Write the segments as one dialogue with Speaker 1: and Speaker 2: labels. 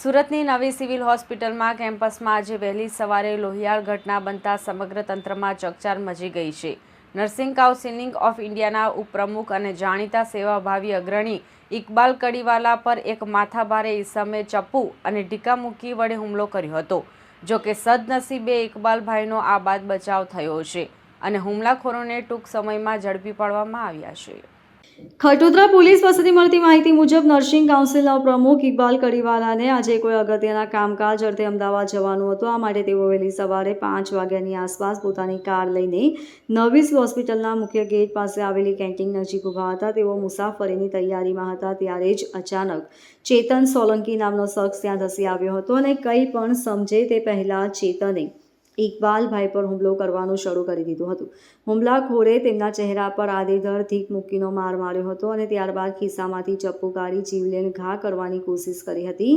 Speaker 1: સુરતની નવી સિવિલ હોસ્પિટલમાં કેમ્પસમાં આજે વહેલી સવારે લોહિયાળ ઘટના બનતા સમગ્ર તંત્રમાં ચકચાર મચી ગઈ છે. નર્સિંગ કાઉન્સિલિંગ ઓફ ઇન્ડિયાના ઉપપ્રમુખ અને જાણીતા સેવાભાવી અગ્રણી ઇકબાલ કડીવાલા પર એક માથાભારે ઈસમે ચપ્પુ અને ઢીકા મૂકી વડે હુમલો કર્યો હતો. જો કે સદનસીબે ઇકબાલભાઈનો આ બાદ બચાવ થયો છે અને હુમલાખોરોને ટૂંક સમયમાં ઝડપી પાડવામાં આવ્યા છે.
Speaker 2: ખટોદરા પોલીસ પાસેથી મળતી માહિતી મુજબ નર્સિંગ કાઉન્સિલના પ્રમુખ ઇકબાલ કડીવાલાને આજે કોઈ અગત્યના કામકાજ અર્થે અમદાવાદ જવાનું હતું. આ માટે તેઓ વહેલી સવારે પાંચ વાગ્યાની આસપાસ પોતાની કાર લઈને નવીસ હોસ્પિટલના મુખ્ય ગેટ પાસે આવેલી કેન્ટીન નજીક ઊભા હતા. તેઓ મુસાફરીની તૈયારીમાં હતા ત્યારે જ અચાનક ચેતન સોલંકી નામનો શખ્સ ત્યાં ધસી આવ્યો હતો અને કંઈ પણ સમજે તે પહેલાં ચેતને ઇકબાલભાઈ પર હુમલો કરવાનું શરૂ કરી દીધું હતું. હુમલાખોરે તેમના ચહેરા પર આદેધર ધીક મૂકીનો માર માર્યો હતો અને ત્યારબાદ ખિસ્સામાંથી ચપ્પુ કાઢી જીવલેણ ઘા કરવાની કોશિશ કરી હતી.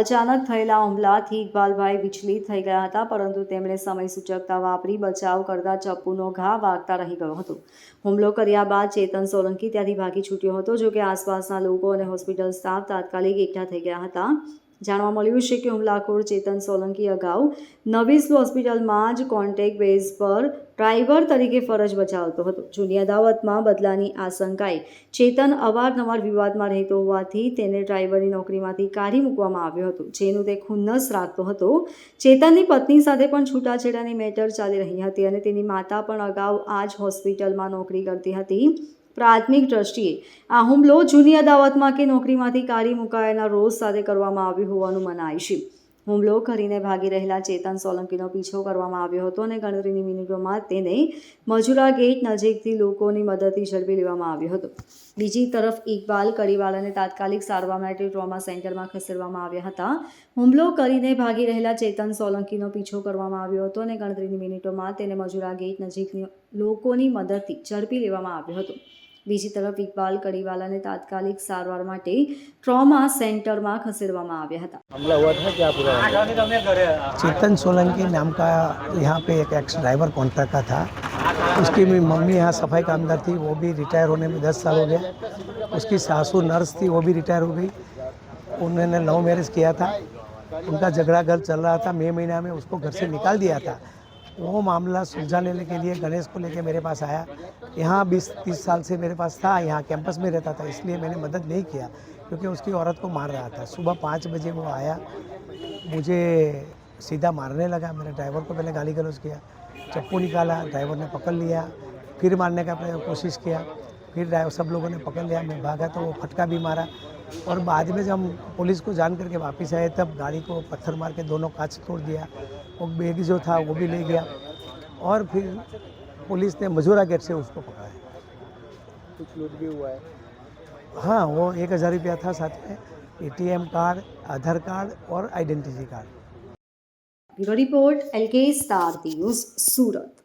Speaker 2: અચાનક થયેલા હુમલાથી ઇકબાલભાઈ વિચલિત થઈ ગયા હતા, પરંતુ તેમણે સમય સૂચકતા વાપરી બચાવ કરતા ચપ્પુનો ઘા વાગતા રહી ગયો હતો. હુમલો કર્યા બાદ ચેતન સોલંકી ત્યાંથી ભાગી છૂટ્યો હતો, જોકે આસપાસના લોકો અને હોસ્પિટલ સ્ટાફ તાત્કાલિક એકઠા થઈ ગયા હતા. જાણવા મળ્યું છે કે હુમલાખોર ચેતન સોલંકી અગાઉ નવીસ હોસ્પિટલમાં જ કોન્ટેક્ટ બેઝ પર ડ્રાઈવર તરીકે ફરજ બજાવતો હતો. જૂની અદાવતમાં બદલાની આશંકાએ ચેતન અવારનવાર વિવાદમાં રહેતો હોવાથી તેને ડ્રાઈવરની નોકરીમાંથી કાઢી મૂકવામાં આવ્યો હતો, જેનું તે ખુન્નસ રાખતો હતો. ચેતનની પત્ની સાથે પણ છૂટાછેડાની મેટર ચાલી રહી હતી અને તેની માતા પણ અગાઉ આ જ હોસ્પિટલમાં નોકરી કરતી હતી. પ્રાથમિક દ્રષ્ટિએ. આ હુમલો જૂની અદાવતમાં કે નોકરીમાંથી કાઢી મુકાયેલા રોજ સાથે કરવામાં આવ્યું હોવાનું મનાય છે. હુમલો કરીને ભાગી રહેલા ચેતન સોલંકીનો પીછો કરવામાં આવ્યો હતો અને ગણતરીની મિનિટોમાં તેને મજુરા ગેટ નજીકથી લોકોની મદદથી ઝડપી લેવામાં આવ્યો હતો. બીજી તરફ ઇકબાલ કડીવાલાને તાત્કાલિક સારવાર માટે ટ્રોમા સેન્ટરમાં ખસેડવામાં આવ્યા હતા. હુમલો કરીને ભાગી રહેલા ચેતન સોલંકીનો પીછો કરવામાં આવ્યો હતો અને ગણતરીની મિનિટોમાં તેને મજુરા ગેટ નજીકની લોકોની મદદથી ઝડપી લેવામાં આવ્યો હતો. બીજી તરફ ઇકબાલ કડીવાલાને તાત્કાલિક સારવાર માટે ટ્રોમા સેન્ટરમાં ખસેડવામાં આવ્યા હતા
Speaker 3: हमला हुआ था क्या पूरा मामला?
Speaker 4: चेतन सोलंकी नाम का यहाँ पे एक एक्स ड्राइवर कॉन्ट्रैक्ट का था उसकी भी मम्मी यहाँ सफाई कामदार थी वो भी रिटायर होने में दस साल हो गया उसकी सासू नर्स थी वो भी रिटायर हो गई उन्होंने लव मैरिज किया था उनका झगड़ा घर चल रहा था मई महीना में उसको घर से निकाल दिया था वो मामला सुलझाने के लिए गणेश को लेके मेरे पास आया। यहाँ बीस, तीस साल से मेरे पास था, यहाँ कैंपस में रहता था, इसलिए मैंने मदद नहीं किया, क्योंकि उसकी औरत को मार रहा था। सुबह पाँच बजे वो आया, मुझे सीधा मारने लगा मेरे ड्राइवर को पहले गाली गलौज किया, चप्पू निकाला, ड्राइवर ने पकड़ लिया, फिर मारने का कोशिश किया, फिर ड्राइवर सब लोगों ने पकड़ लिया, मैं भागा तो वो फटका भी मारा और बाद में जब हम पुलिस को जान करके वापस आए तब गाड़ी को पत्थर मार के दोनों कांच तोड़ दिया। और बैग जो था वो भी ले गया। और फिर पुलिस ने मजूरा गेट से उसको पकड़ा है।
Speaker 3: कुछ लूट भी हुआ है?
Speaker 4: हाँ वो एक हज़ार रुपया था साथ में। एटीएम कार्ड आधार कार्ड और identity card.
Speaker 2: Report L K Star News Surat.